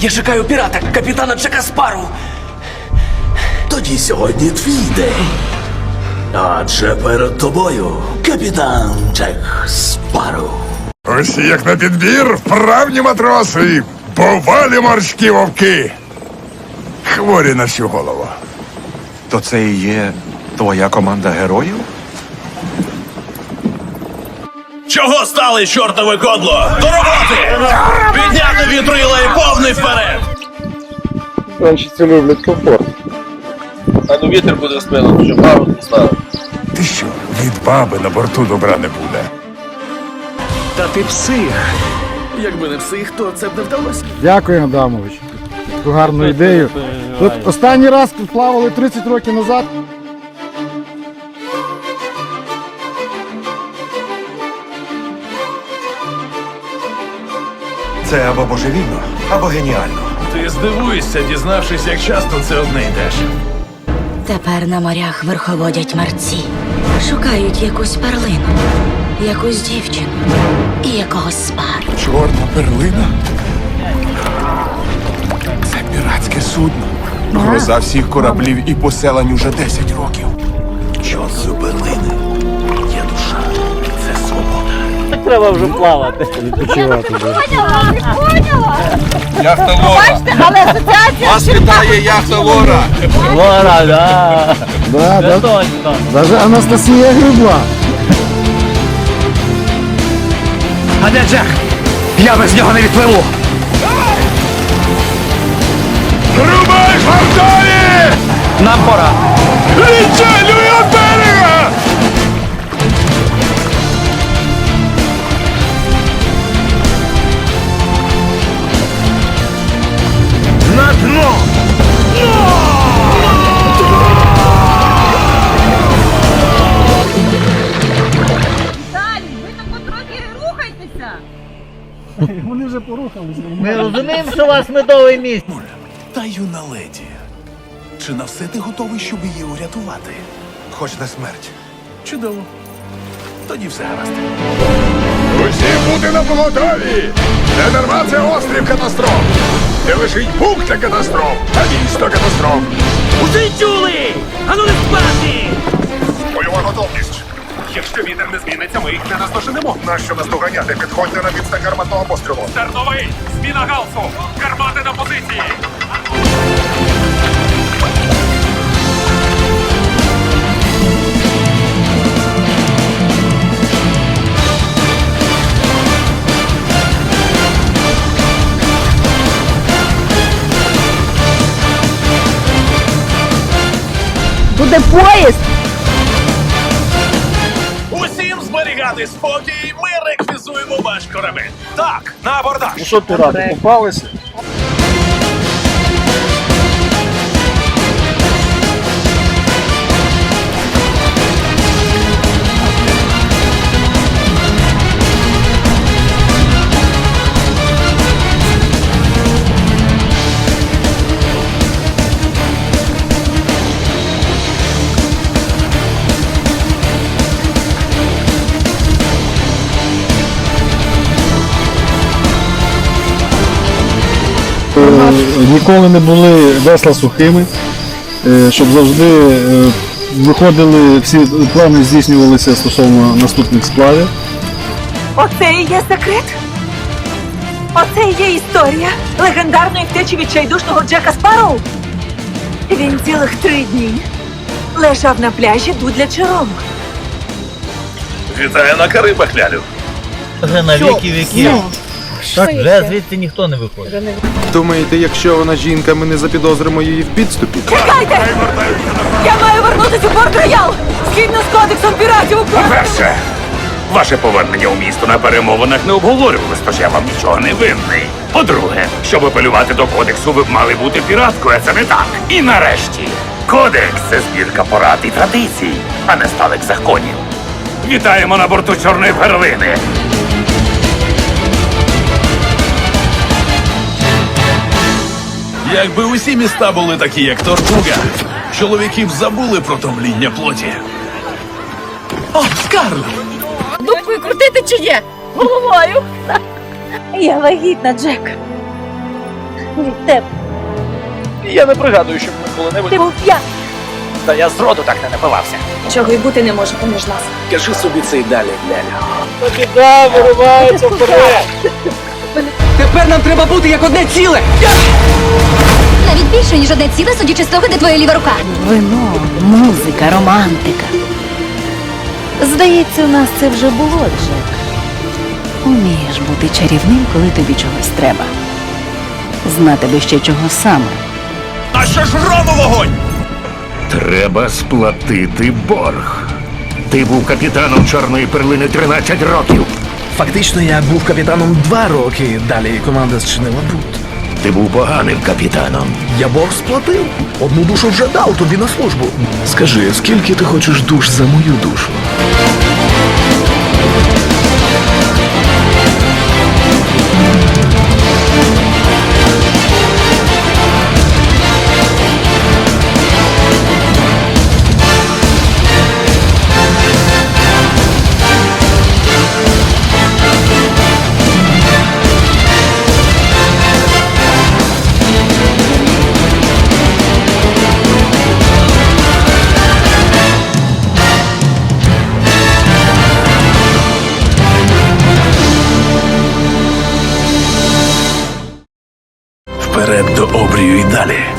Я шукаю пірата, капітана Джека Спару. Тоді сьогодні твій день. Адже перед тобою капітан Джек Спарроу. Усі як на підбір, вправні матроси, повалі морські вовки. Хворі на всю голову. То це і є твоя команда героїв? Чого стали, чортове кодло? До роботи! Підняти вітрила і повний вперед! Гонщиці люблять комфорт. А ну вітер буде спинати, що пару не ставив. Ти що, від баби на борту добра не буде. Та ти псих. Якби не псих, то це б не вдалося. Дякую, Адамович. Таку гарну ідею. Тут останній раз плавали 30 років назад. Це або божевільно, або геніально. Ти здивуєшся, дізнавшись, як часто це одне йдеш. Тепер на морях верховодять мерці. Шукають якусь перлину, якусь дівчину і якогось спару. Чорна перлина? Це піратське судно. Гроза всіх кораблів і поселень уже 10 років. З Треба вже плавати. Відпочивати. Яхта вора. Але асоціація Вас вітає яхта вора. Вора, да. Да, да. Точно. Даже Анастасія грибла. А де Джек? Я без нього не відпливу. Рубай фортові! Нам пора. Відчалюй рухайтеся. Вони вже порухалися. Ми розуміємо, що у вас медовий місць. Та юна леді. Чи на все ти готовий, щоб її урятувати? Хоч на смерть. Чудово. Тоді все гаразд. Усі бути на поготові! Не дарма це острів катастроф! Не лишить бухта катастроф, а місто катастроф! Усі чули! Ану не спати! Якщо вітер не зміниться, ми їх не наздоженемо. Нащо нас доганяти? Підходьте на відстань гарматного пострілу. Терновий! Зміна галсу! Гармати на позиції! Буде поїзд. Зберігати спокій, ми реквізуємо ваш корабель. Так, на абордаж! Що пірати, попалися? Ніколи не були весла сухими, е, щоб завжди е, виходили, всі плани здійснювалися стосовно наступних сплавів. Оце і є секрет. Оце і є історія легендарної втечі відчайдушного Джека Спароу. Він цілих три дні лежав на пляжі дудля Черому. Вітаю на Карибах, лялю! Вже на віки віків. Так, вже звідси ніхто не виходить. Думаєте, якщо вона жінка, ми не запідозримо її в підступі? Чекайте! Я маю вернутися у Порт Роял! Згідно з кодексом піратів у Перше, ваше повернення у місто на перемовинах не обговорювалось, тож я вам нічого не винний. По-друге, щоб апелювати до кодексу, ви б мали бути піраткою, а це не так. І нарешті, кодекс це збірка порад і традицій, а не сталих законів. Вітаємо на борту чорної перлини. Якби усі міста були такі, як Тортуга, чоловіків забули про томління плоті. О, Скарлет! Дупою крутити чи є? Головою. Я вагітна, Джек. від тебе. Я не пригадую, щоб ми коли-небудь. Ти був п'яний. Та я зроду так не напивався. Чого й бути не може поміж нас. Кажи собі це й далі, Ляля. Тепер нам треба бути як одне ціле. Навіть більше, ніж одне ціле, судячи з того, де твоя ліва рука. Вино, музика, романтика. Здається, у нас це вже було, Джек. Умієш бути чарівним, коли тобі чогось треба. Знати би ще чого саме. А що ж грому вогонь? Треба сплатити борг. Ти був капітаном чорної перлини 13 років. Фактично, я був капітаном два роки, далі команда зчинила бут. Ти був поганим капітаном. Я борг сплатив. Одну душу вже дав тобі на службу. Скажи, скільки ти хочеш душ за мою душу? Вперед